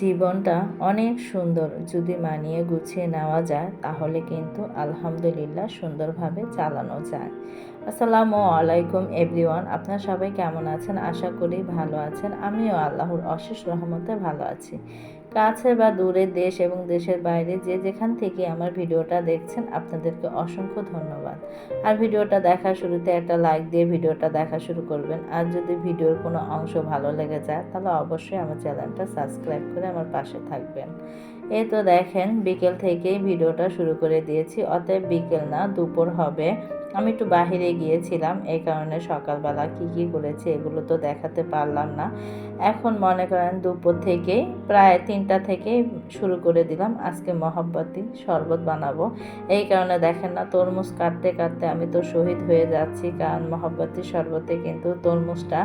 জীবনটা অনেক সুন্দর। যদি মানিয়ে গুছিয়ে নেওয়া যায় তাহলে কিন্তু আলহামদুলিল্লাহ সুন্দরভাবে চালানো যায়। আসসালামু আলাইকুম, এভরিওয়ান। আপনারা সবাই কেমন আছেন? আশা করি ভালো আছেন। আমিও আল্লাহর অশেষ রহমতে ভালো আছি। কাছে বা দূরে দেশ এবং দেশের বাইরে যে যেখান থেকে আমার ভিডিওটা দেখছেন, আপনাদেরকে অসংখ্য ধন্যবাদ। আর ভিডিওটা দেখা শুরুতে একটা লাইক দিয়ে ভিডিওটা দেখা শুরু করবেন। আর যদি ভিডিওর কোনো অংশ ভালো লেগে যায়, তাহলে অবশ্যই আমার চ্যানেলটা সাবস্ক্রাইব করে আমার পাশে থাকবেন। এই তো দেখেন, বিকেল থেকেই ভিডিওটা শুরু করে দিয়েছি। অতএব বিকেল না, দুপুর হবে। আমি একটু বাহিরে গিয়েছিলাম, এই কারণে সকালবেলা কি কি করেছি এগুলো তো দেখাতে পারলাম না। এখন মনে করেন দুপুর থেকেই প্রায় তিনটা থেকে শুরু করে দিলাম, আজকে মহব্বতী শরবত বানাবো। এই কারণে দেখেন না, তরমুজ কাটতে কাটতে আমি তো শহীদ হয়ে যাচ্ছি, কারণ মহব্বতী শরবতে কিন্তু তরমুজটা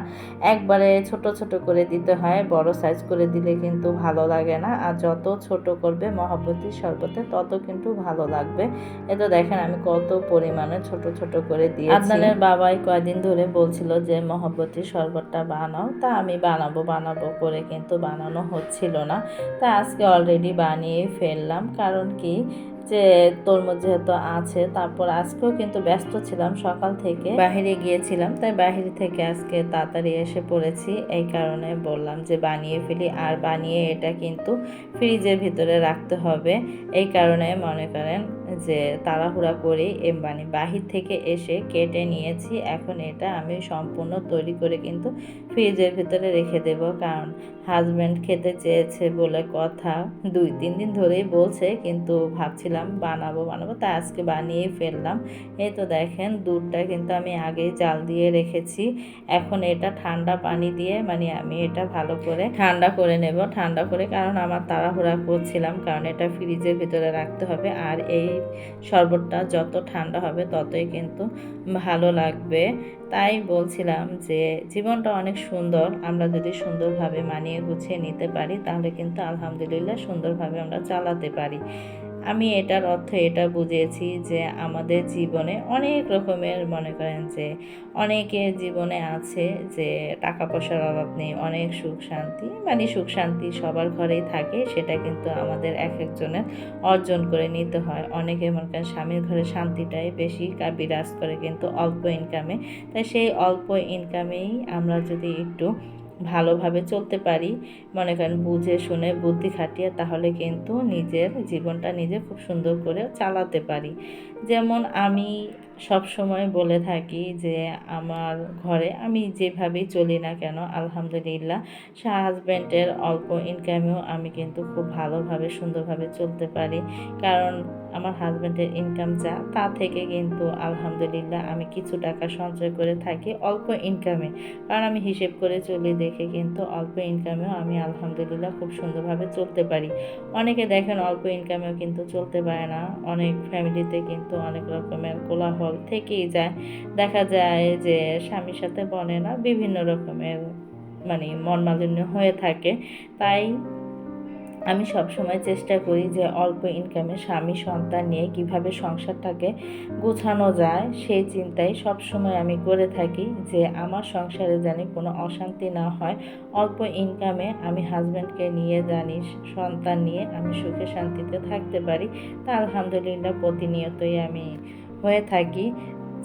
একবারে ছোট ছোট করে দিতে হয়, বড় সাইজ করে দিলে কিন্তু ভালো লাগে না। আর যত ছোট করবে মহব্বতী শরবতে তত কিন্তু ভালো লাগবে। এ তো দেখেন আমি কত পরিমাণে ছোট ছোট করে দিয়ে আপনাদের বাবাই কয়েকদিন ধরে বলছিল যে মহব্বতী শরবতটা বানাও। তা আমি বানাবো বানাবো করে কিন্তু বানানো হচ্ছিল না। তা আজকে অলরেডি বানিয়ে ফেললাম। কারণ কি? যে তরমুজ যেহেতু আছে, তারপর আজকেও কিন্তু ব্যস্ত ছিলাম সকাল থেকে। বাহিরে গিয়েছিলাম, তাই বাহির থেকে আজকে তাড়াতাড়ি এসে পড়েছি। এই কারণে বললাম যে বানিয়ে ফেলি, আর বানিয়ে এটা কিন্তু ফ্রিজের ভিতরে রাখতে হবে। এই কারণে মনে করেন যে তাড়াহুড়া করে মানে বাহির থেকে এসে কেটে নিয়েছি। এখন এটা আমি সম্পূর্ণ তৈরি করে কিন্তু ফ্রিজের ভিতরে রেখে দেব। কারণ হাজব্যান্ড খেতে চেয়েছে বলে কথা, দুই তিন দিন ধরেই বলছে, কিন্তু ভাবছিলাম বানাবো বানাবো। তা আজকে বানিয়ে ফেললাম। এই তো দেখেন, দুধটা কিন্তু আমি আগেই জাল দিয়ে রেখেছি। এখন এটা ঠান্ডা পানি দিয়ে মানে আমি এটা ভালো করে ঠান্ডা করে নেব। ঠান্ডা করে, কারণ আমার তাড়াহুড়া করছিলাম, কারণ এটা ফ্রিজের ভিতরে রাখতে হবে। আর এই শরবতটা যত ঠান্ডা হবে, ততই কিন্তু ভালো লাগবে। তাই বলছিলাম যে, জীবনটা অনেক সুন্দর। আমরা যদি সুন্দরভাবে মানিয়ে গুছিয়ে নিতে পারি, তাহলে কিন্তু আলহামদুলিল্লাহ সুন্দরভাবে আমরা চালাতে পারি। আমি এটার অর্থ এটা বুঝেছি যে আমাদের জীবনে অনেক রকমের, মনে করেন যে অনেকের জীবনে আছে যে টাকা পয়সার অভাব নেই, অনেক সুখ শান্তি। মানে সুখ শান্তি সবার ঘরেই থাকে, সেটা কিন্তু আমাদের এক একজনের অর্জন করে নিতে হয়। অনেকে মনে করেন স্বামীর ঘরে শান্তিটাই বেশি বিরাজ করে কিন্তু অল্প ইনকামে তাই সেই অল্প ইনকামেই আমরা যদি একটু ভালোভাবে চলতে পারি। মনে করেন বুঝে শুনে বুদ্ধি খাটিয়ে তাহলে কিন্তু নিজের জীবনটা নিজে খুব সুন্দর করে চালাতে পারি। যেমন আমি সব সময় বলে থাকি যে, আমার ঘরে আমি যেভাবেই চলি না কেন, আলহামদুলিল্লাহ সা হাজব্যান্ডের অল্প ইনকামেও আমি কিন্তু খুব ভালোভাবে, সুন্দরভাবে চলতে পারি। কারণ আমার হাজব্যান্ডের ইনকাম যা, তা থেকে কিন্তু আলহামদুলিল্লাহ আমি কিছু টাকা সঞ্চয় করে থাকি অল্প ইনকামে কারণ আমি হিসেব করে চলি দেখে কিন্তু অল্প ইনকামেও আমি আলহামদুলিল্লাহ খুব সুন্দরভাবে চলতে পারি। অনেকে দেখেন অল্প ইনকামেও কিন্তু চলতে পারে না। অনেক ফ্যামিলিতে কিন্তু অনেক রকমের কোলাহল থেকেই যায়। দেখা যায় যে স্বামীর সাথে বনে না বিভিন্ন রকমের মানে মন মালিন্য হয়ে থাকে। তাই আমি সবসময় চেষ্টা করি যে অল্প ইনকামে স্বামী, সন্তান নিয়ে কীভাবে সংসারটাকে গুছানো যায়, সেই চিন্তাই সবসময় আমি করে থাকি যে আমার সংসারে জানি কোনো অশান্তি না হয়। অল্প ইনকামে আমি হাজব্যান্ডকে নিয়ে জানি, সন্তান নিয়ে আমি সুখে শান্তিতে থাকতে পারি। তা আলহামদুলিল্লাহ প্রতিনিয়তই আমি হয়ে থাকি।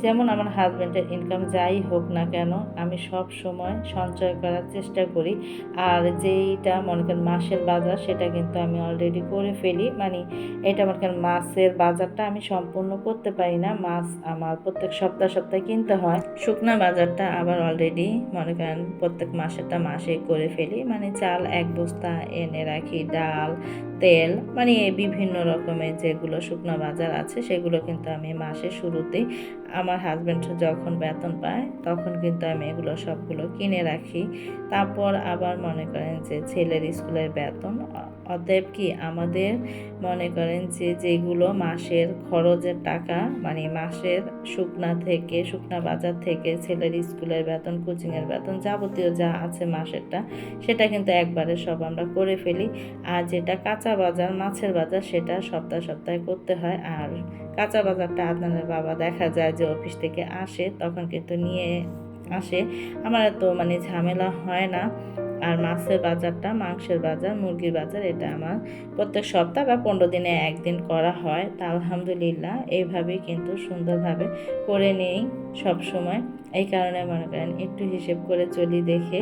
যেমন আমার হাজব্যান্ডের ইনকাম যাই হোক না কেন, আমি সব সময় সঞ্চয় করার চেষ্টা করি। আর যেইটা মনে করেন মাসের বাজার, সেটা কিন্তু আমি অলরেডি করে ফেলি। মানে এটা মনে করেন মাছের বাজারটা আমি সম্পূর্ণ করতে পারি না। মাছ আমার প্রত্যেক সপ্তাহ, সপ্তাহে কিনতে হয়। শুকনা বাজারটা আবার অলরেডি মনে করেন প্রত্যেক মাসেরটা মাসে করে ফেলি। মানে চাল এক বস্তা এনে রাখি, ডাল তেল মানে বিভিন্ন রকমের যেগুলো শুকনো বাজার আছে, সেগুলো কিন্তু আমি মাসের শুরুতেই আমার হাজব্যান্ড যখন বেতন পায়, তখন কিন্তু আমি এগুলো সবগুলো কিনে রাখি। তারপর আবার মনে করেন যে ছেলের স্কুলের বেতন অতএব কি আমাদের মনে করেন যে যেগুলো মাসের খরচের টাকা মানে মাসের শুকনা থেকে, শুকনা বাজার থেকে ছেলের স্কুলের বেতন, কোচিংয়ের বেতন যাবতীয় যা আছে মাসেরটা, সেটা কিন্তু একবারে সব আমরা করে ফেলি। আর যেটা কাঁচা বাজার, মাছের বাজার, সেটা সপ্তাহ সপ্তাহে করতে হয়। আর কাঁচা বাজারটা আপনাদের বাবা দেখা যায় যে অফিস থেকে আসে, তখন কিন্তু নিয়ে আসে। আমার এত মানে ঝামেলা হয় না। আর মাছের বাজারটা, মাংসের বাজার, মুরগির বাজার এটা আমার প্রত্যেক সপ্তাহ বা পনেরো দিনে একদিন করা হয়। তা আলহামদুলিল্লাহ, এইভাবেই কিন্তু সুন্দরভাবে করে নেই সব সময় এই কারণে মনে করেন একটু হিসেব করে চলি দেখে।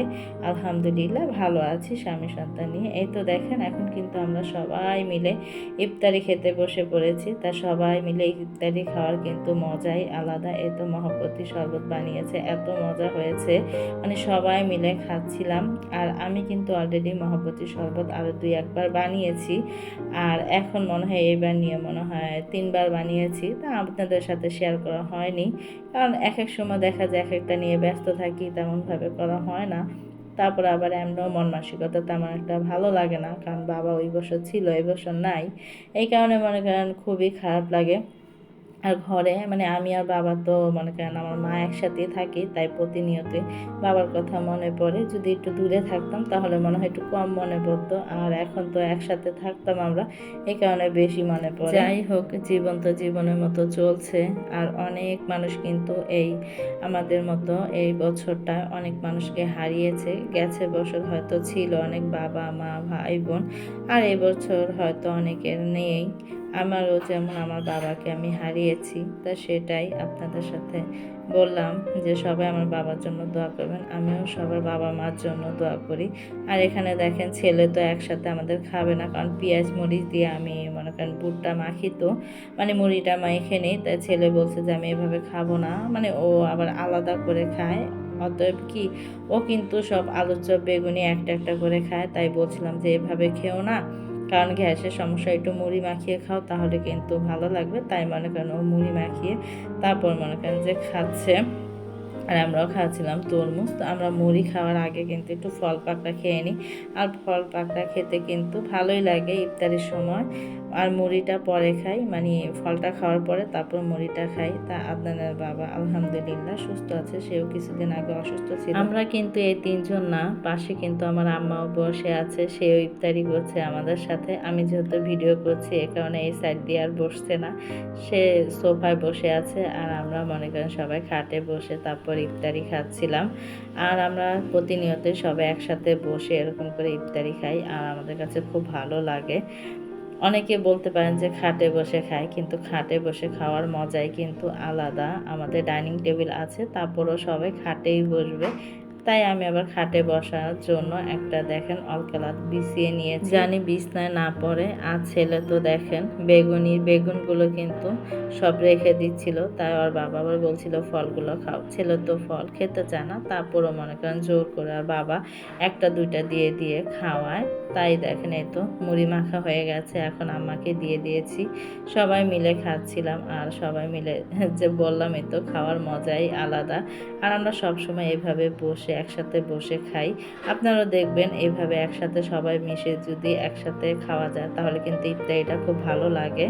আলহামদুলিল্লাহ, ভালো আছি স্বামী সন্তান নিয়ে। এই তো দেখেন, এখন কিন্তু আমরা সবাই মিলে ইফতারি খেতে বসে পড়েছি। তা সবাই মিলে ইফতারি খাওয়ার কিন্তু মজাই আলাদা। এই তো মহব্বতী শরবত বানিয়েছে, এত মজা হয়েছে। মানে সবাই মিলে খাচ্ছিলাম। আর আমি কিন্তু অলরেডি মহব্বতী শরবত আরও দুই, একবার বানিয়েছি। আর এখন মনে হয় এইবার নিয়ে মনে হয় তিনবার বানিয়েছি। তা আপনাদের সাথে শেয়ার করা হয়নি। কারণ এক এক সময় দেখা যায় এক একটা নিয়ে ব্যস্ত থাকি, তেমনভাবে করা হয় না। তারপর আবার এমনও মন মানসিকতা তেমন একটা ভালো লাগে না। কারণ বাবা ওই বছর ছিল এই বছর নাই। এই কারণে মনে করেন খুবই খারাপ লাগে। আর ঘরে মানে আমি আর বাবা তো মনে করেন আমার মা একসাথেই থাকি, তাই প্রতিনিয়তই বাবার কথা মনে পড়ে। যদি একটু দূরে থাকতাম, তাহলে মনে হয় একটু কম মনে পড়তো। আর এখন তো একসাথে থাকতাম আমরা, এই কারণে বেশি মনে পড়ে। যাই হোক, জীবন তো জীবনের মতো চলছে, আর অনেক মানুষ কিন্তু এই আমাদের মতো এই বছরটা অনেক মানুষকে হারিয়েছে। গেছে বছর হয়তো ছিল অনেক বাবা, মা, ভাই, বোন, আর এই বছর হয়তো অনেকের নেই। আমারও যেমন আমার বাবাকে আমি হারিয়েছি, তা সেটাই আপনাদের সাথে বললাম যে সবাই আমার বাবার জন্য দোয়া করবেন, আমিও সবার বাবা মার জন্য দোয়া করি। আর এখানে দেখেন ছেলে তো একসাথে আমাদের খাবে না, কারণ পেঁয়াজ মরিচ দিয়ে আমি মনে করেন বুটটা মাখি তো মানে মুড়িটা মাইখে নিই, তাই ছেলে বলছে যে আমি এভাবে খাব না মানে ও আবার আলাদা করে খায়। অতএব কি, ও কিন্তু সব আলুর চপ, বেগুনি একটা একটা করে খায়, তাই বলছিলাম যে এভাবে খেও না। কারণ গ্যাসের সমস্যা, একটু মুড়ি মাখিয়ে খাও তাহলে কিন্তু ভালো লাগবে। তাই মনে করেন ও মুড়ি মাখিয়ে তারপর মনে করেন যে খাচ্ছে। আর আমরাও খাচ্ছিলাম তরমুজ। তো আমরা মুড়ি খাওয়ার আগে কিন্তু একটু ফল পাকড়া খেয়ে নিই। আর ফল পাকড়া খেতে কিন্তু ভালোই লাগে ইফতারের সময়। আর মুড়িটা পরে খাই মানে ফলটা খাওয়ার পরে তারপর মুড়িটা খাই। তা আপনার বাবা আলহামদুলিল্লাহ সুস্থ আছে, সেও কিছুদিন আগে অসুস্থ ছিল। আমরা কিন্তু এই তিনজন না, পাশে কিন্তু আমার আম্মাও বসে আছে, সেও ইফতারি করছে আমাদের সাথে। আমি যেহেতু ভিডিও করছি, এ কারণে এই সাইড দিয়ে আর বসছে না। সে সোফায় বসে আছে আর আমরা মনে করেন সবাই খাটে বসে তারপর ইফতারি খাচ্ছিলাম। আর আমরা প্রতিনিয়ত সবাই একসাথে বসে এরকম করে ইফতারি খাই, আর আমাদের কাছে খুব ভালো লাগে। অনেকে বলতে পারেন যে খাটে বসে খায়, কিন্তু খাটে বসে খাওয়ার মজাই কিন্তু আলাদা। আমাদের ডাইনিং টেবিল আছে, তারপরও সবাই খাটেই বসবে। তাই আমি আবার খাটে বসার জন্য একটা, দেখেন, অলকালাত বিছিয়ে নিয়ে জানি বিছনায় না পড়ে, আর ছেলে তো দেখেন বেগুনির বেগুনগুলো কিন্তু সব রেখে দিচ্ছিল। তাই ওর বাবা আবার বলছিল, ফলগুলো খাও। ছেলে তো ফল খেতে চায় না, তারপরও মনে করেন জোর করে আর বাবা একটা, দুইটা দিয়ে দিয়ে খাওয়ায়। তাই দেখেন এই তো, মুড়ি মাখা হয়ে গেছে, এখন আমাকে দিয়ে দিয়েছি। সবাই মিলে খাচ্ছিলাম আর সবাই মিলে যে বললাম এই তো, খাওয়ার মজাই আলাদা। আর আমরা সবসময় এভাবে বসে, একসাথে বসে খাই। আপনারাও দেখবেন এভাবে একসাথে সবাই মিশে যদি একসাথে খাওয়া যায়, তাহলে কিন্তু ইফতারিটা খুব ভালো লাগে।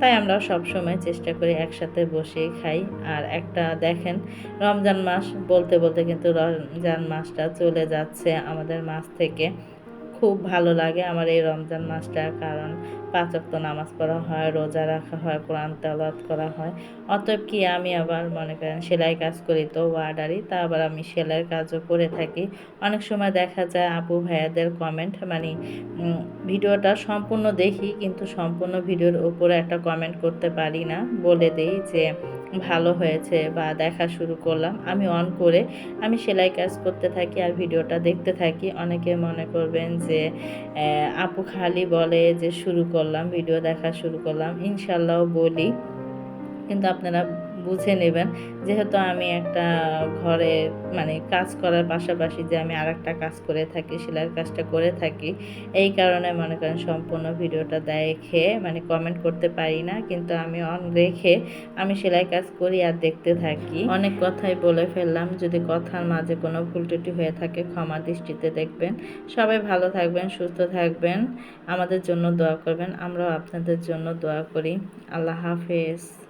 তাই আমরা সবসময় চেষ্টা করি একসাথে বসেই খাই। আর একটা দেখেন, রমজান মাস বলতে বলতে কিন্তু রমজান মাসটা চলে যাচ্ছে আমাদের মাস থেকে। খুব ভালো লাগে আমার এই রমজান মাসটা কারণ পাঁচক্ত নামাজ পড়া হয়, রোজা রাখা হয়, কোরআন তেলাওয়াত করা হয়। অতএব কি আমি আবার মনে করেন সেলাই কাজ করি তো ওয়ার্ডারি তা আবার আমি সেলাইয়ের কাজও করে থাকি। অনেক সময় দেখা যায় আপু ভাইয়াদের কমেন্ট মানে ভিডিওটা সম্পূর্ণ দেখি কিন্তু সম্পূর্ণ ভিডিওর উপরে একটা কমেন্ট করতে পারি না। বলে দেই যে ভালো হয়েছে বা দেখা শুরু করলাম, আমি অন করে আমি সেলাই কাজ করতে থাকি আর ভিডিওটা দেখতে থাকি। অনেকে মনে করবেন যে আপু খালি বলে যে শুরু করলাম, ভিডিও দেখা শুরু করলাম ইনশাল্লাহ বলি। কিন্তু আপনারা বুঝে নেবেন। যেহেতু আমি একটা ঘরে মানে কাজ করার পাশাপাশি যে আমি আর একটা কাজ করে থাকি, সেলাইয়ের কাজটা করে থাকি, এই কারণে মনে করেন সম্পূর্ণ ভিডিওটা দেখে মানে কমেন্ট করতে পারি না। কিন্তু আমি অন রেখে আমি সেলাই কাজ করি আর দেখতে থাকি। অনেক কথাই বলে ফেললাম। যদি কথার মাঝে কোনো ভুল হয়ে থাকে, ক্ষমা দৃষ্টিতে দেখবেন। সবাই ভালো থাকবেন, সুস্থ থাকবেন। আমাদের জন্য দোয়া করবেন। আমরাও আপনাদের জন্য দোয়া করি। আল্লাহ হাফেজ।